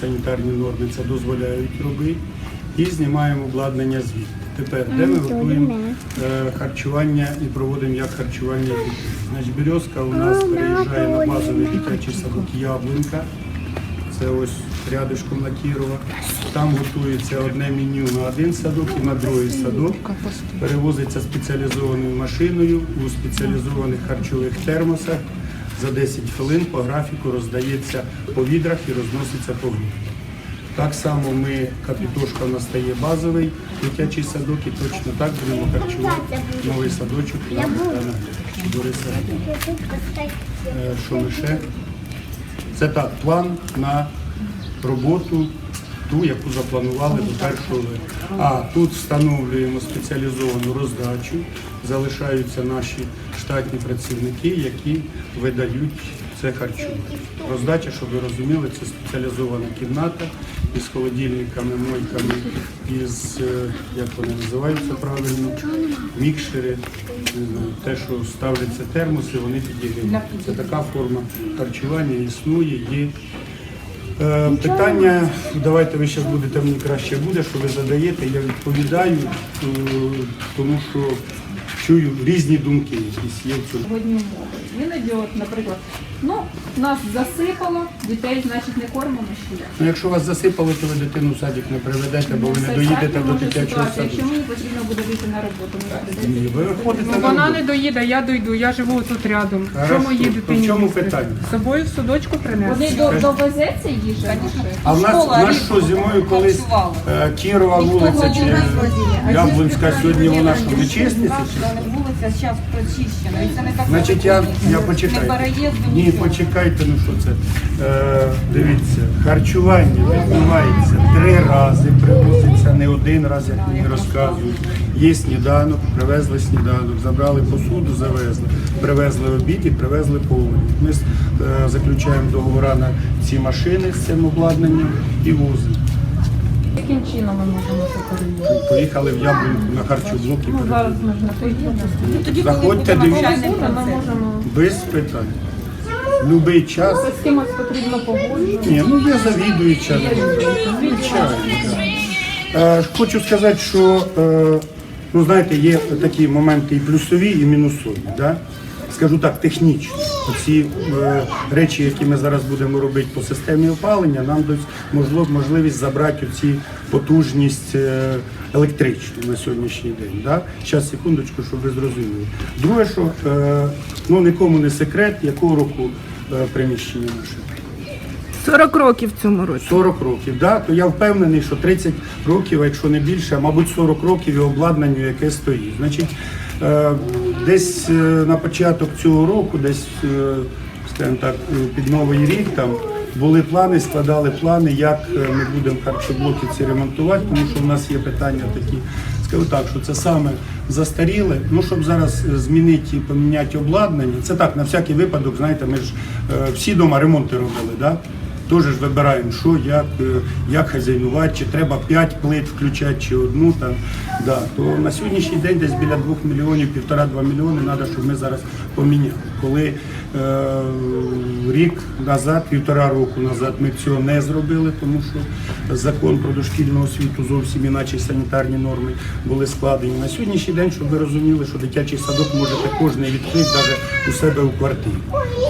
Санітарні норми це дозволяють робити. І знімаємо обладнання звідти. Тепер, де ми готуємо е, харчування і проводимо як харчування. Значить, Березка у нас переїжджає на базовий дитячий садок Яблунька. Це ось рядишком на Кірова. Там готується одне меню на один садок і на другий садок. Перевозиться спеціалізованою машиною у спеціалізованих харчових термосах. За 10 хвилин по графіку роздається по відрах і розноситься по групі. Так само ми, капітошка у нас стає базовий дитячий садок і точно так будемо харчувати новий садочок на Бориса. Е, Що ми ще? Це так, план на роботу, ту, яку запланували до першого липня. А тут встановлюємо спеціалізовану роздачу, залишаються наші штатні працівники, які видають це харчування. Роздача, щоб ви розуміли, це спеціалізована кімната із холодильниками, мойками, із, е, як вони називаються правильно, мікшери, те, що ставляться термоси, вони підігрівають. Це така форма харчування існує, є. Е, Питання, давайте ви зараз будете, мені краще буде, що ви задаєте, я відповідаю, е, тому що чую різні думки, якісь є в цьому. Іноді, от, наприклад, ну, нас засипало, дітей, значить, не кормимо ще. Ну, якщо вас засипало, то ви дитину в садик не приведете, бо ви не Це доїдете всяка до може дитячого ситуація. садку. Якщо мені потрібно буде вийти на роботу, ми прийдемо. Ні, ви виходите Ну, на вона роботу. не доїде, я дойду, я живу тут рядом. Хорошо. Що моїй То в дитині? чому їсти? питання? З собою в судочку Вони принести. до, довезеться їжа? А в нас, в нас що зимою колись е, Кірова вулиця чи Яблунська сьогодні вона що не чиститься? чи що? Вулиця зараз прочищена. І це не так Значить, я, я Не почекаю. Ні, почекайте, ну що це. Е, дивіться, харчування відбувається три рази, привозиться не один раз, як мені розказують. Є сніданок, привезли сніданок, забрали посуду, завезли, привезли обід і привезли повний. Ми е, заключаємо договори на ці машини з цим обладнанням і возимо. Яким чином ми можемо це перевірити? Поїхали в Яблуньку на харчоблок і Ну, зараз ми ж на то. Тоді, коли Заходьте, буде дивіться. навчальний Ми процес. можемо... Без питань. Любий час. З кимось потрібно погоджувати. Ні, ну є завідуюча. Звичайно. Е, Хочу сказати, що е, ну, знаєте, є такі моменти і плюсові, і мінусові. Да? Скажу так, технічно. Оці е, речі, які ми зараз будемо робити по системі опалення, нам можлив- можливість забрати оці потужність е, електричну на сьогоднішній день. Да? Зараз, секундочку, щоб ви зрозуміли. Друге, що е, ну, нікому не секрет, якого року е, приміщення наше. 40 років в цьому році. 40 років, да? то я впевнений, що 30 років, якщо не більше, а мабуть 40 років і обладнанню, яке стоїть. Значить, е, десь е, на початок цього року, десь, е, скажімо так, е, під новий рік там були плани, складали плани, як ми будемо харчоблоки ці ремонтувати, тому що в нас є питання такі. Скажу так, що це саме застаріле. Ну, щоб зараз змінити і поміняти обладнання, це так, на всякий випадок, знаєте, ми ж всі вдома ремонти робили, да? Теж ж вибираємо, що, як, е, як хазяйнувати, чи треба 5 плит включати, чи одну. Там, да. То на сьогоднішній день десь біля 2 мільйонів, півтора-два мільйони треба, щоб ми зараз поміняли. Коли е, рік назад, півтора року назад ми цього не зробили, тому що закон про дошкільну освіту зовсім іначе санітарні норми були складені. На сьогоднішній день, щоб ви розуміли, що дитячий садок можете кожен відкрити навіть у себе у квартирі.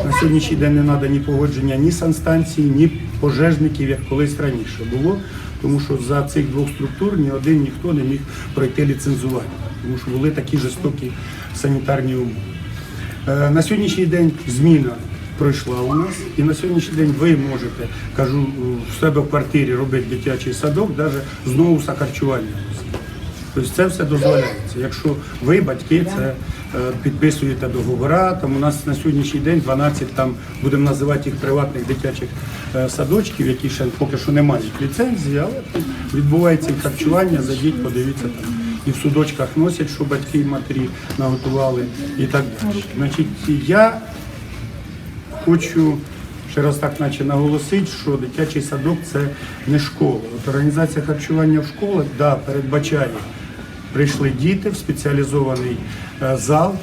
На сьогоднішній день не треба ні погодження, ні санстанції, ні пожежників, як колись раніше було. Тому що за цих двох структур ні один ніхто не міг пройти ліцензування, тому що були такі жорстокі санітарні умови. Е, На сьогоднішній день зміна пройшла у нас, і на сьогоднішній день ви можете, кажу, в себе в квартирі робити дитячий садок, навіть знову харчування. Тобто це все дозволяється. Якщо ви, батьки, це е, підписуєте договори, там у нас на сьогоднішній день 12, там будемо називати їх приватних дитячих е, садочків, які ще поки що не мають ліцензії, але відбувається і харчування, зайдіть, подивіться там. І в судочках носять, що батьки і матері наготували і так далі. Значить, я хочу ще раз так наче наголосити, що дитячий садок це не школа. От організація харчування в школах да, передбачає. Прийшли діти в спеціалізований е, зал,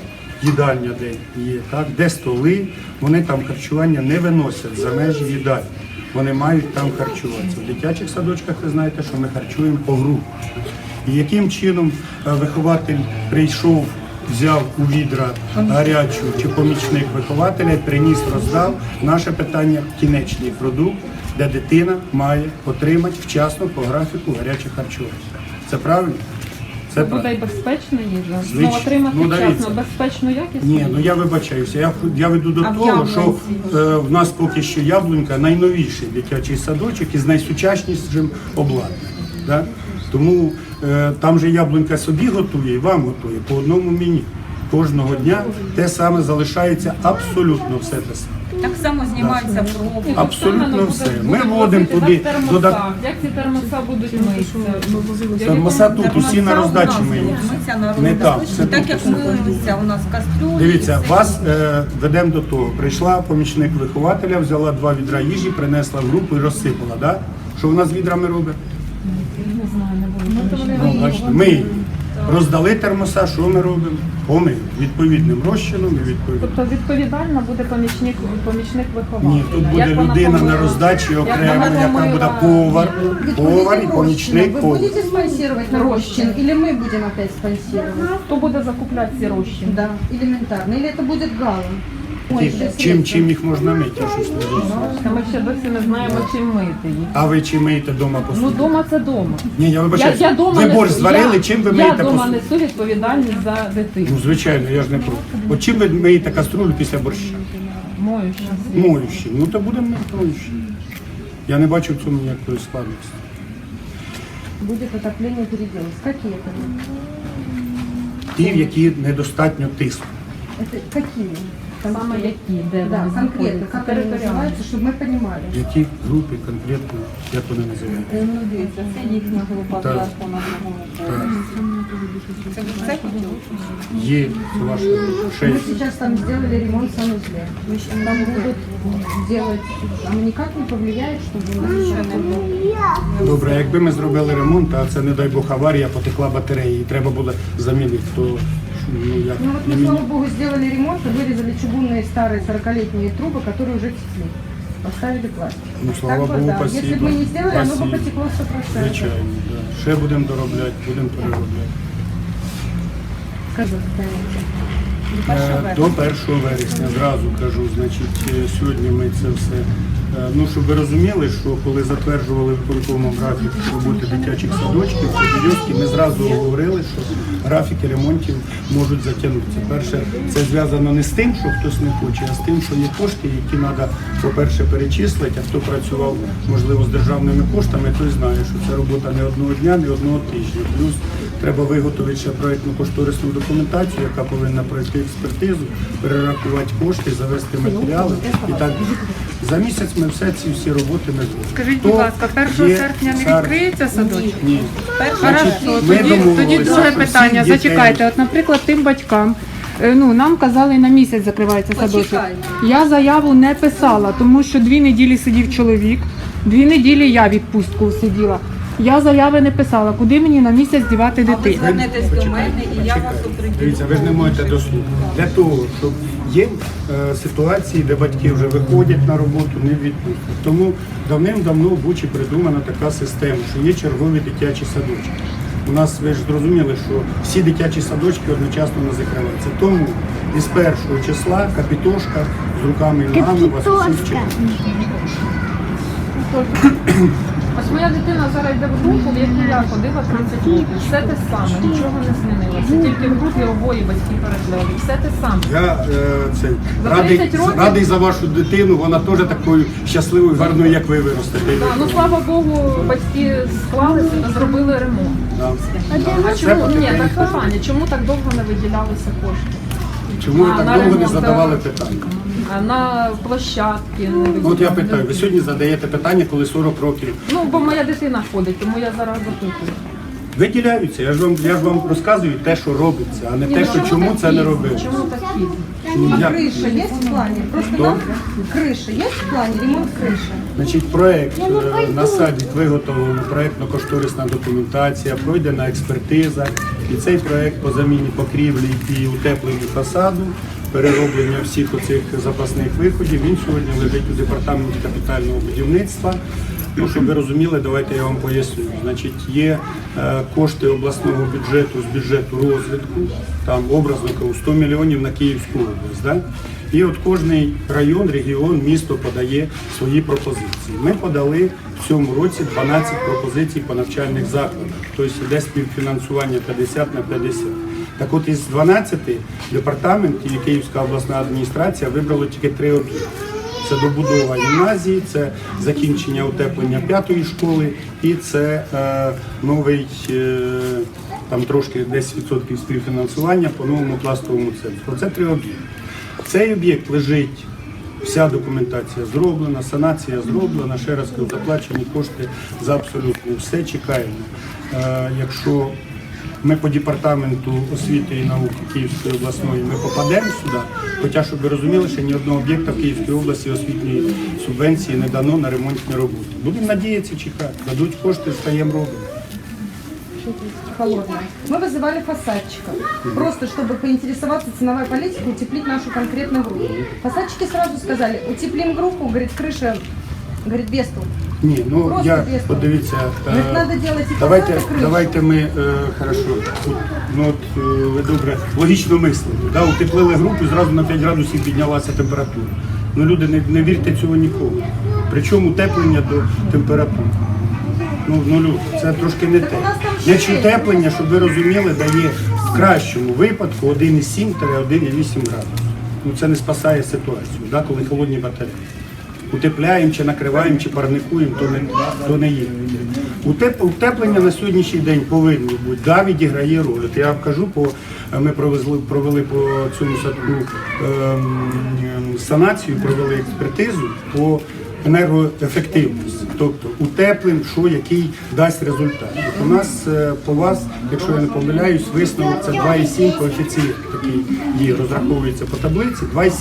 їдальня, де є, так, де столи, вони там харчування не виносять за межі їдальні. вони мають там харчуватися. В дитячих садочках ви знаєте, що ми харчуємо по групах. І яким чином е, вихователь прийшов, взяв у відра гарячу чи помічник вихователя, приніс, роздав. Наше питання кінечний продукт, де дитина має отримати вчасно по графіку гаряче харчування. Це правильно? Це Буде правильно. і безпечна їжа. Звич- Ну, отримати ну, вчасно дивіться. безпечну якість. Ні, ну я вибачаюся. Я, я веду до А в того, що е, в нас поки що яблунька найновіший дитячий садочок із найсучаснішим обладнанням. Да? Тому там же яблунька собі готує і вам готує по одному меню. Кожного дня те саме залишається абсолютно все те саме. Так само знімаються проби. Абсолютно все. Ми вводимо туди на додат- Як ці термоса будуть митися? Термоса тут усі на роздачі миються. Не там, це Так тут як милися у нас кастрюлі. Дивіться, вас е, ведемо до того. Прийшла помічник вихователя, взяла два відра їжі, принесла в групу і розсипала. Да? Що вона з відрами робить? Не знаю, не буду. Ну, бачите, ми роздали термоса, що ми робимо? Помили відповідним розчином і відповідно. Тобто відповідально буде помічник, помічник вихователя. Ні, тут буде Як вона людина на помила- роздачі як окремо, вона яка буде помила- повар, повар і помічник Вы повар. будете спонсировать на Рощин или мы будем опять спонсировать? Хто буде закупляти ці розчини? Да, элементарно. Или это будет гала? Чим, чим їх можна мити? Я щось не розумію. Та Ми ще досі не знаємо, чим мити їх. А ви чим миєте вдома Ну, посуду? дома це дома. Ні, я Я, вибачаюсь. я дома Ви борщ зварили, я, чим ви Я миєте дома посуду? несу відповідальність за дитину. Ну, звичайно, я ж не проти. От чим ви миєте каструлю після борща? Мою щас. Моющим. Ну то будемо мити моющим. Я не бачу в цьому ніякої складності. Будет отопление переделать. Какие это? Ті, в які недостатньо тиску. Это какие? Саме які, де Да, вони конкретно, знаходяться, как они територіально. называются, чтобы мы понимали. Які групи конкретно, як вони називаються? Ну, дивіться, це їхня група Так. зверху на другому поверсі. Це ви це хотіли? Є це ваша Мы шесть. сейчас там сделали ремонт в санузле. Там будут делать, оно никак не повлияет, чтобы у нас Нічого не було. Добре, якби ми зробили ремонт, а це не дай Бог аварія, потекла батарея, і треба було замінити, то ну як Ну вот не мы, міні- слава богу, сделали ремонт и вырезали чугунные старые 40-летние трубы, которые уже текли. Поставили пластик. Ну, слава так бы, Богу, да. спасибо. Если бы мы не сделали, оно бы Спасибо. потекло 100%. Звичайно, да. ще будемо доробляти, будемо переробляти. Скажу, знаете. Е, До 1 вересня зразу кажу, значить, е, сьогодні ми це все. е, Ну, щоб ви розуміли, що коли затверджували виконкомом графік роботи дитячих садочків, Подільські, ми зразу говорили, що графіки ремонтів можуть затягнутися. Перше, це зв'язано не з тим, що хтось не хоче, а з тим, що є кошти, які треба, по-перше, перечислити. А хто працював, можливо, з державними коштами, той знає, що це робота не одного дня, не одного тижня. Плюс треба виготовити ще проєктну кошторисну документацію, яка повинна пройти експертизу, перерахувати кошти, завести матеріали і так. За місяць все ці всі роботи ми зробимо. Скажіть, Хто будь ласка, 1 є серпня не цар? відкриється садочок? Ні. Хорошо, ми тоді, домовилися, друге що питання. дітей- Зачекайте, от, наприклад, тим батькам. е, Ну, нам казали, на місяць закривається садочок. Я заяву не писала, тому що дві неділі сидів чоловік, дві неділі я відпустку сиділа. Я заяви не писала, куди мені на місяць дівати А ви дитину. звернетесь до мене і я вас оприділю. Дивіться, ви ж не можете дослухати. Для того, щоб є е, ситуації, де батьки вже виходять на роботу, не в відпустку. Тому давним-давно в Бучі придумана така система, що є чергові дитячі садочки. У нас ви ж зрозуміли, що всі дитячі садочки одночасно не закриваються. Тому із першого числа капітошка з руками і ногами вас усіх вчить. Ось моя дитина зараз йде в групу, в яку я ходила 30 років. Все те саме, нічого не змінилося. Тільки в групі обоє батьки переплели. Все те саме. Я е, це, За радий, 30 років? радий за вашу дитину, вона теж такою щасливою, гарною, як ви виростете. Да, ну слава Богу, батьки склалися та зробили ремонт. Да. А чому ні, так питання? Чому так довго не виділялися кошти? Чому ви А, так на довго не ремонт, задавали так. питання? А на площадки не Ну, От я виділяли? питаю, ви сьогодні задаєте питання, коли 40 років. Ну, бо моя дитина ходить, тому я зараз запитую. Виділяються. Я ж вам я ж вам розказую те, що робиться, а не те, що Чому чому так це не пізно? робилося. Чому так пізно? Ну, А як? крыша есть в плане? Просто Что? нам крыша есть в плане? Ремонт крыши? Значить, проект е, на саді виготовлено проектно-кошторисна документація, пройдена експертиза. І цей проект по заміні покрівлі і утепленню фасаду перероблення всіх оцих запасних виходів. Він сьогодні лежить у департаменті капітального будівництва. Ну, щоб ви розуміли, давайте я вам поясню. Значить, є е, кошти обласного бюджету з бюджету розвитку, там образно кажу, 100 мільйонів на Київську область. Да? І от кожний район, регіон, місто подає свої пропозиції. Ми подали в цьому році 12 пропозицій по навчальних закладах, тобто йде співфінансування 50 на 50. Так от із 12 департамент і Київська обласна адміністрація вибрали тільки три об'єкти. Це добудова гімназії, це закінчення утеплення п'ятої школи і це е, новий е, там трошки 10% співфінансування по новому пластовому центру. Це три об'єкти. Цей об'єкт лежить, вся документація зроблена, санація зроблена, ще раз кажу, заплачені кошти за абсолютно все чекаємо. Е, якщо ми по департаменту освіти і науки Київської обласної ми попадемо сюди, хоча щоб ви розуміли, що ні одного об'єкта в Київській області освітньої субвенції не дано на ремонтні роботи. Будемо надіятися чекати, дадуть кошти, стаємо робимо. холодная. Мы вызывали фасадчика, просто чтобы поинтересоваться ценовой политикой, утеплить нашу конкретную группу. Фасадчики сразу сказали, утеплим группу, говорит, крыша, говорит, без толку. Ні, ну Просто я без от дивіться. е, Давайте, давайте ми е, хорошо. От, ну от е, ви добре логічно мислите. Да, утеплили групу, зразу на 5 градусів піднялася температура. Ну люди не, не вірте цього ніколи. Причому утеплення до температури. Ну, ну люди, це трошки не те. Якщо утеплення, щоб ви розуміли, дає в кращому випадку 1,7-1,8 градусів. Ну це не спасає ситуацію, да, коли холодні батареї утепляємо, чи накриваємо, чи парникуємо, то не, то не є. Утеп, утеплення на сьогоднішній день повинно бути. Да, відіграє роль. Я кажу, по, ми провезли, провели по цьому садку ем, ем, санацію, провели експертизу по енергоефективності. Тобто утеплим, що який дасть результат. От у нас е, по вас, якщо я не помиляюсь, висновок це 2,7 коефіцієнт такий є, розраховується по таблиці 2,7.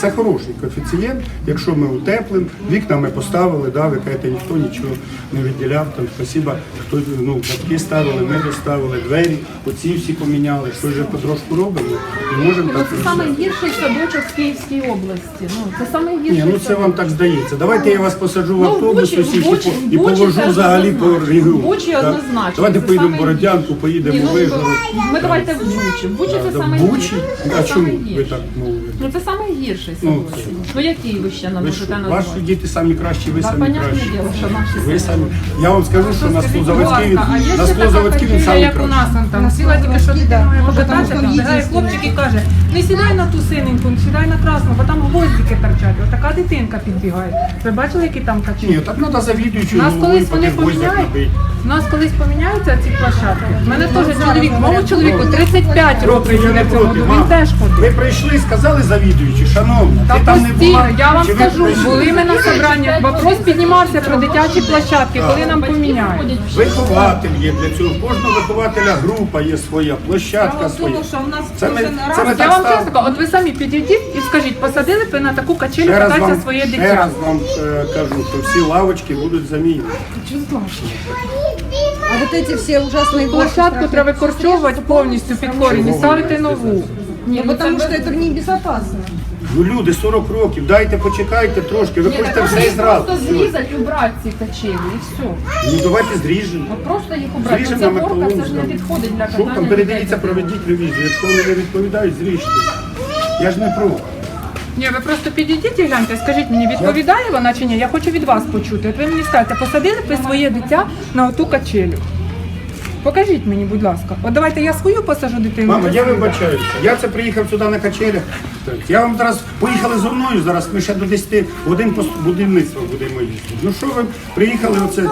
Це хороший коефіцієнт, якщо ми утеплим, вікна ми поставили, да, ви кажете, ніхто нічого не виділяв, там спасіба, хто ну, батьки ставили, ми доставили двері, оці всі поміняли, що вже потрошку робимо і можемо Ну, так. це саме гірший садочок в Київській області. Ну це саме гірший Ні, ну це вам так здається. Давайте я вас посаджу в Ну, автобус Бучі- усіх в Бучі- і, по- і в Бучі повожу взагалі по регіону. Так? однозначно. Давайте Це поїдемо в саме- Бородянку, поїдемо ну, в Вижгород. Ми давайте в Бучі. Бучі це саме Бучі? А Це чому ви так мовите? Ну це саме гірше Ну, садочок. Ну які ви ще нам Ви можете назвати? ваші діти самі кращі, ви Та, самі понятне кращі. діло, що наші Ви самі. самі. Я вам скажу, що на скажіть, будь ласка, а є на Склозаводській він Це самий як у нас он там сіла тільки що дитина покататися, там бігає хлопчик і каже, не сідай на ту синеньку, не сідай на красну, бо там гвоздики торчать. Отака дитинка підбігає. Ви бачили, які там Ні, так треба завідуючи У нас колись вони поміняють. У нас колись поміняються ці площадки. У мене теж чоловік, моєму чоловіку 35 років Я не в цьому. Він теж ходить. Ви прийшли, сказали завідуючи, шановна, Та ти там не була. я вам Чи ви скажу, прийшли? були ми на собраннях, вопрос піднімався про дитячі площадки, коли нам поміняють. Вихователь є для цього. У Кожного вихователя група є своя, площадка своя. Це ми, це ми так вам ставимо. чесно, кажу, от ви самі підійдіть і скажіть, посадили б ви на таку качелю Ще раз кататися вам, своє ще дитя. раз вам е, кажу, що всі лавочки будуть замінені. А вот эти все ужасные Площадку треба викорчовувати повністю під корінь і ставити нову. Не, потому что это небезопасно. Ну люди 40 років, дайте почекайте трошки, ви Ні, хочете так все можна зразу. просто зрізати, убрати ці качелі і все. Ну давайте зріжемо. От просто їх убрати. Зріжемо Ця на горка це ж не підходить для Що катання. там, передивіться, проведіть ревізію. Якщо вони не відповідають, зріжте. Я ж не проти. Ні, ви просто підійдіть і гляньте, скажіть мені, відповідає вона чи ні? Я хочу від вас почути. От ви мені скажете, посадили б ви своє дитя на оту качелю. Покажіть мені, будь ласка. От давайте я свою посажу дитину. Мама, я вибачаюся. Я це приїхав сюди на качелях. Я вам зараз поїхали зі мною. Зараз ми ще до 10 годин по будівництва будемо їздити. Ну що ви приїхали? Оце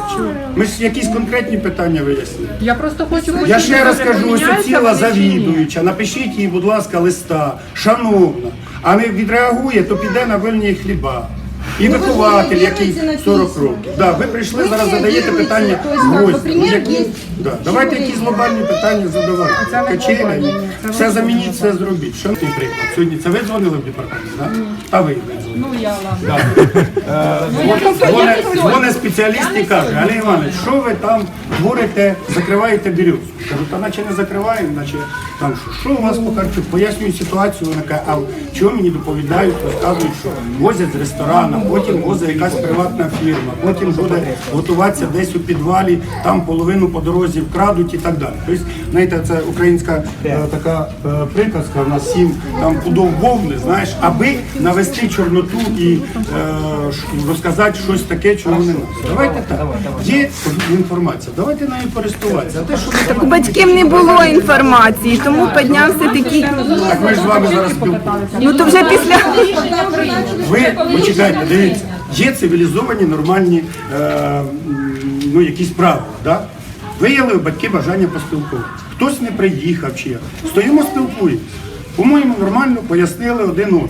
ми ж якісь конкретні питання вияснили. Я просто хочу Я ще раз кажу, ось ціла завідуюча. Напишіть їй, будь ласка, листа, шановна, а не відреагує, то піде на вильні хліба. І Ну, вихователь, який реагуєте 40 років. Да, ви прийшли зараз, задаєте питання например, Які- да. Давайте якісь глобальні питання задавайте. Це Качеля, глобальні, все замініть, все зробіть. Що ти приклад? Сьогодні це ви дзвонили в департамент, так? А ви дзвонили. Ну я ладно. Да. Е, дзвоне- дзвоне- Дзвоне спеціаліст і каже, Олег Іванович, що ви там творите, закриваєте бірюзу? Кажу, та наче не закриваємо, наче Там що, що у вас по харчу? Пояснюю ситуацію, вона каже, а чого мені доповідають, розказують, що возять з ресторану, потім возить якась приватна фірма, потім буде готуватися десь у підвалі, там половину по дорозі вкрадуть і так далі. Тобто, знаєте, це українська е, така е, приказка, у нас сім там пудов вовни, знаєш, аби навести чорноту і е, розказати щось таке, чого не треба. Давайте так. Є інформація, давайте нею користуватися. А те, що Так у батьків не було інформації, тому піднявся такий. так ми ж з вами зараз спілкуємося. Ну то вже після Ви почекайте, дивіться, є цивілізовані нормальні е, ну, якісь правила. Да? Виявили батьки бажання поспілкуватися. Хтось не приїхав чи як. Стоїмо, спілкуємося. По-моєму, нормально пояснили один одному.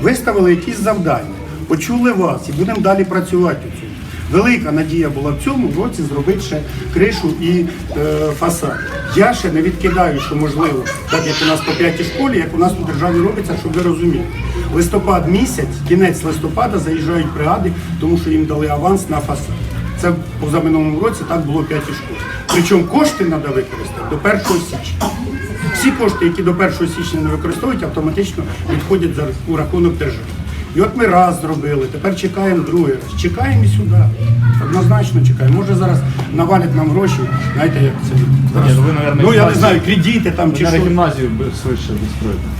Виставили якісь завдання, почули вас і будемо далі працювати у цьому. Велика надія була в цьому році зробити ще кришу і е, фасад. Я ще не відкидаю, що можливо, так як у нас по п'ятій школі, як у нас у державі робиться, щоб ви розуміли. Листопад місяць, кінець листопада заїжджають бригади, тому що їм дали аванс на фасад. Це позаминулому році так було п'ятій школі. Причому кошти треба використати до 1 січня. Всі кошти, які до 1 січня не використовують, автоматично відходять у рахунок держави. І от ми раз зробили, тепер чекаємо другий раз. Чекаємо і сюди. Однозначно чекаємо. Може зараз навалять нам гроші, знаєте, як це зараз. Ні, ну ви, наверно, ну я не гімназію- знаю, кредити там чи Наверное, що. гімназію швидше.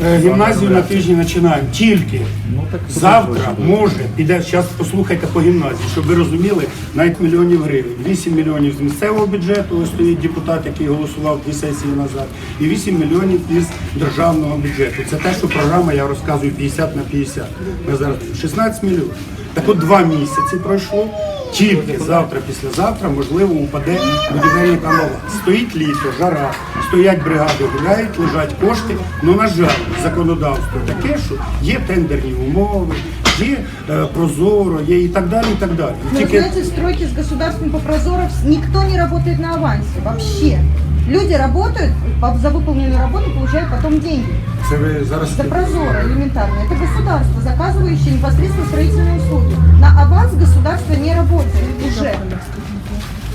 Е, Гімназію на тижні починаємо. Тільки Ну, так завтра може піде. Зараз послухайте по гімназії, щоб ви розуміли, навіть мільйонів гривень. 8 мільйонів з місцевого бюджету. Ось стоїть депутат, який голосував дві сесії назад, і 8 мільйонів із державного бюджету. Це те, що програма я розказую 50 на 50. Ми зараз 16 мільйонів. Так от два місяці пройшло. Тільки завтра, післязавтра, можливо, упаде будівельник амала. Стоїть літо, жара, стоять бригади, гуляють, лежать кошти. Ну, на жаль, законодавство таке, що є тендерні умови, є е, прозоро, є і так далі. і так далі. Но Тільки знаете, стройки с государством по прозоров никто не работает на авансе вообще. Люди работают, по- за выполненную работу получают потом деньги. це ви зараз За прозоро элементарно. Это государство, заказывающее непосредственно строительные услуги. На аванс государство не работает уже.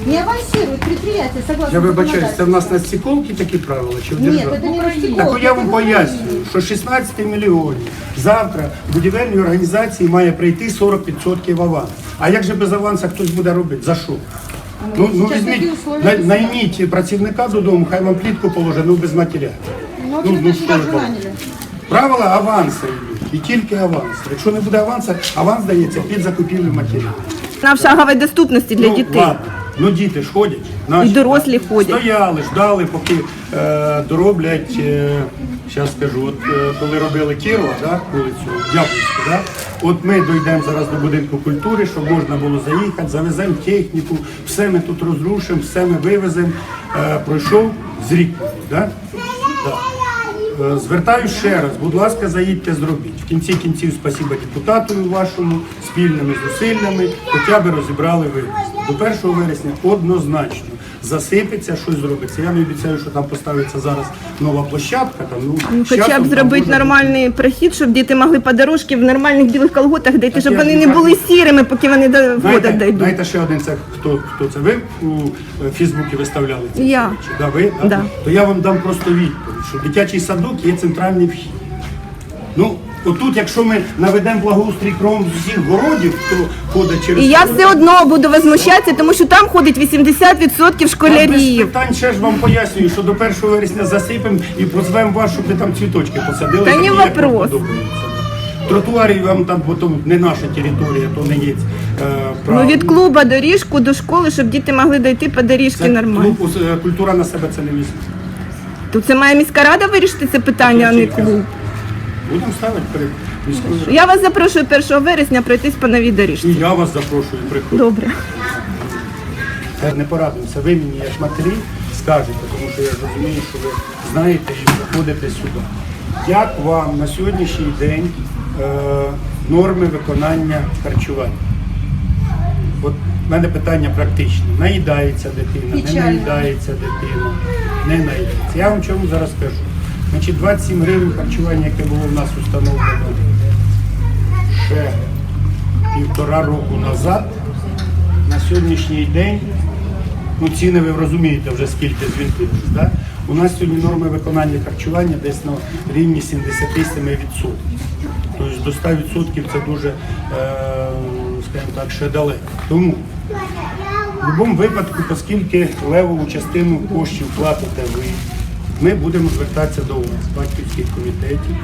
Не авансирует предприятие, согласно я вибачаюсь, це в законодательству. нас на стіколки такі правила чи в Нет, державі? это не Ростелеком, Так от я это вам в пояснюю, що 16 мільйонів завтра будівельній організації має прийти 40% аванс. А як же без аванса хтось буде робити? За що? Ну, ну візьміть, най- найміть працівника додому, хай вам плітку положить, ну без матеря. Ну, Ну, ну, ну, что же? Правила аванси і тільки аванс. Якщо не буде аванса, аванс дається під закупівлю матеріалу. на в доступності для ну, дітей. Ладно. Ну діти ж ходять. наші, І дорослі так. ходять. Стояли, ждали, поки е, дороблять, е, зараз скажу, от е, коли робили Кірова, да, вулицю Яблонську, да, от ми дійдемо зараз до будинку культури, щоб можна було заїхати, завеземо техніку, все ми тут розрушимо, все ми вивеземо. Е, пройшов з рік, да? Да. Е, Звертаюсь ще раз, будь ласка, заїдьте, зробіть. В кінці кінців спасіба депутату вашому, спільними зусиллями, хоча б розібрали ви. До 1 вересня однозначно засипеться, щось зробиться. Я не обіцяю, що там поставиться зараз нова площадка. Там, ну, Ну, Хоча б зробити може нормальний прохід, щоб діти могли по дорожці в нормальних білих колготах дійти, Так щоб вони не були сірими, поки вони до води Знаєте, дійдуть. знаєте ще один це хто, хто це? Ви у е, Фейсбуці виставляли ці Я. речі? Да, ви? Да? Да. То я вам дам просто відповідь, що дитячий садок є центральний вхід. Ну, отут, якщо ми наведемо благоустрій кругом з усіх городів, хто ходить через І я все одно буду возмущатися, тому що там ходить 80% Без школярів. питань ще ж вам пояснюю, що до 1 вересня засипемо і позвемо вас, щоб ви там цвіточки посадили. Та як вам вопрос. подобається. Тротуарів вам там, бо то не наша територія, то не є е, Ну від клуба доріжку до школи, щоб діти могли дойти по доріжці Це нормально. клуб, е, культура на себе це не візьме. То це має міська рада вирішити це питання, а не клуб. Будемо ставити перед міською радою. Я вас запрошую 1 вересня пройтись по новій доріжці. І я вас запрошую, приходьте. Добре. Це не порадимося. Ви мені як матері скажете, тому що я розумію, що ви знаєте і заходите сюди. Як вам на сьогоднішній день е, норми виконання харчування? От в мене питання практичне. Наїдається дитина, не наїдається дитина, не наїдається. Я вам чому зараз скажу. Значить, 27 гривень харчування, яке було в нас установлено ще півтора року назад, на сьогоднішній день, ну ціни ви розумієте вже скільки звільнилися, да? У нас сьогодні норми виконання харчування десь на рівні 77%. Тобто до 100% це дуже, е, скажімо так, ще далеко. Тому в будь-якому випадку, оскільки левову частину коштів платите ви, ми будемо звертатися до вас, батьківських комітетів,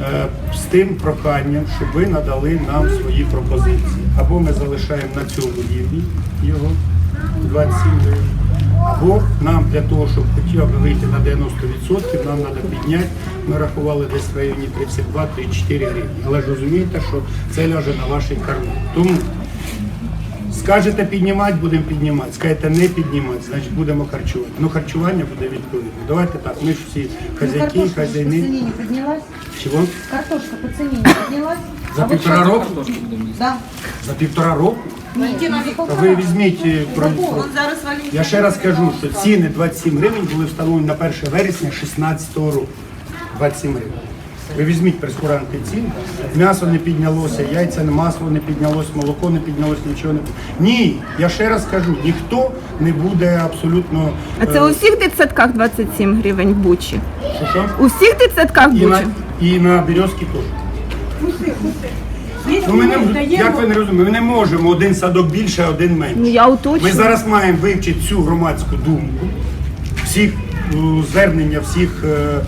е, з тим проханням, щоб ви надали нам свої пропозиції. Або ми залишаємо на цьому рівні його 27 гривень, або нам для того, щоб хоча б вийти на 90%, нам треба підняти. Ми рахували десь в районі 32-34 гривні. Але ж розумієте, що це ляже на вашій кармі. Тому Скажете піднімати, будемо піднімати. Скажете не піднімати, значить будемо харчувати. Ну харчування буде відповідно. Давайте так, ми ж всі Ну, хазяйки, картошка по хазяйни. цене не поднялась? Чого? Картошка по цене не поднялась? За А півтора року? Да. За півтора року? Та ви візьміть е, про. про- Я ще раз кажу, що ціни 27 гривень були встановлені на 1 вересня 2016 року. 27 гривень. Ви візьміть прескуранти цін, м'ясо не піднялося, яйця, не масло не піднялося, молоко не піднялося, нічого не. Ні, я ще раз кажу, ніхто не буде абсолютно. А це е, у всіх дитсадках 27 гривень в Бучі? що, що? У всіх дитсадках І Бучі? на, і на Березки теж. Ну, ми не, як ви не розумієте, ми не можемо один садок більше, один менше. Ну я уточнюю. Ми зараз маємо вивчити цю громадську думку, всіх е, звернення всіх е,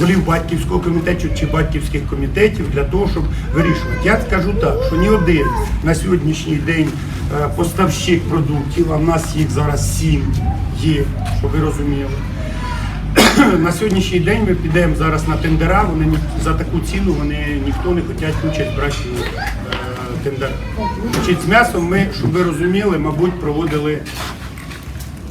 голів батьківського комітету чи батьківських комітетів для того, щоб вирішувати. Я скажу так, що ні один на сьогоднішній день е, поставщик продуктів, а в нас їх зараз сім є, щоб ви розуміли. На сьогоднішній день ми підемо зараз на тендера. Вони за таку ціну вони ніхто не хочуть участь брати е, тендерах. Значить, з м'ясом ми, щоб ви розуміли, мабуть, проводили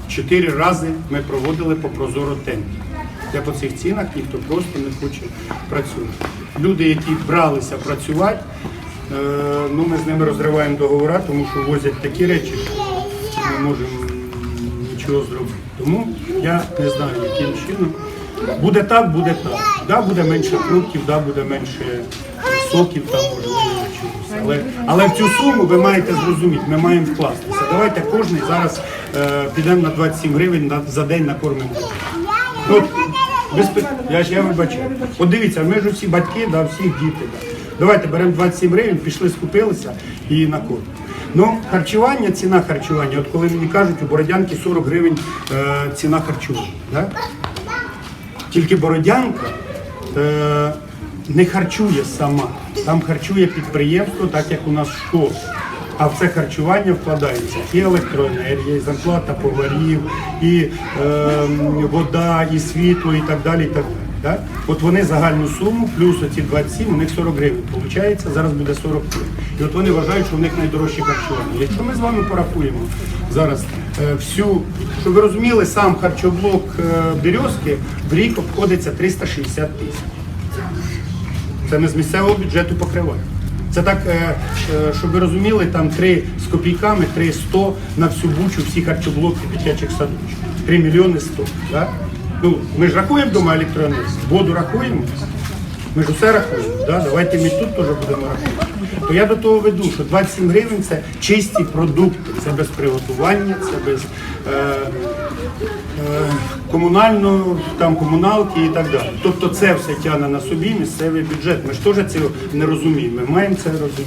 чотири рази. Ми проводили по прозоро тендер. Де по цих цінах ніхто просто не хоче працювати. Люди, які бралися працювати, е, ну ми з ними розриваємо договори, тому що возять такі речі, що ми можемо нічого зробити. Тому я не знаю, яким чином. Буде так, буде так. Да, буде менше фруктів, да, буде менше соків, там можливо чогось. Але, але в цю суму ви маєте зрозуміти, ми маємо вкластися. Давайте кожен зараз е, підемо на 27 гривень на, за день накормимо. От, без я ж я вибачаю. От дивіться, ми ж всі батьки, да, всі діти. Да. Давайте беремо 27 гривень, пішли, скупилися і на код. Ну, харчування, ціна харчування. От коли мені кажуть, у Бородянки 40 гривень е, ціна харчування. Да? Тільки Бородянка е, не харчує сама. Там харчує підприємство, так як у нас школа. А в це харчування вкладається і електроенергія, і зарплата поварів, і е, вода, і світло, і так далі. І так далі. Да? От вони загальну суму, плюс оці 27, у них 40 гривень. Получається, зараз буде 40 гривень. І от вони вважають, що в них найдорожче харчування. Якщо ми з вами порахуємо зараз е, всю, щоб ви розуміли, сам харчоблок е, Березки в рік обходиться 360 тисяч. Це ми з місцевого бюджету покриваємо. Це так, е, е, щоб ви розуміли, там 3 з копійками, 3 100 на всю бучу, всі харчоблоки дитячих садочків. 3 мільйони 100. Да? Ну, ми ж рахуємо вдома електроенергію, воду рахуємо. Ми ж усе рахуємо. Да? Давайте ми тут теж будемо рахувати. То я до того веду, що 27 гривень це чисті продукти, це без приготування, це без е, е, комунального, там комуналки і так далі. Тобто це все тягне на собі місцевий бюджет. Ми ж теж цього не розуміємо. Ми маємо це розуміти.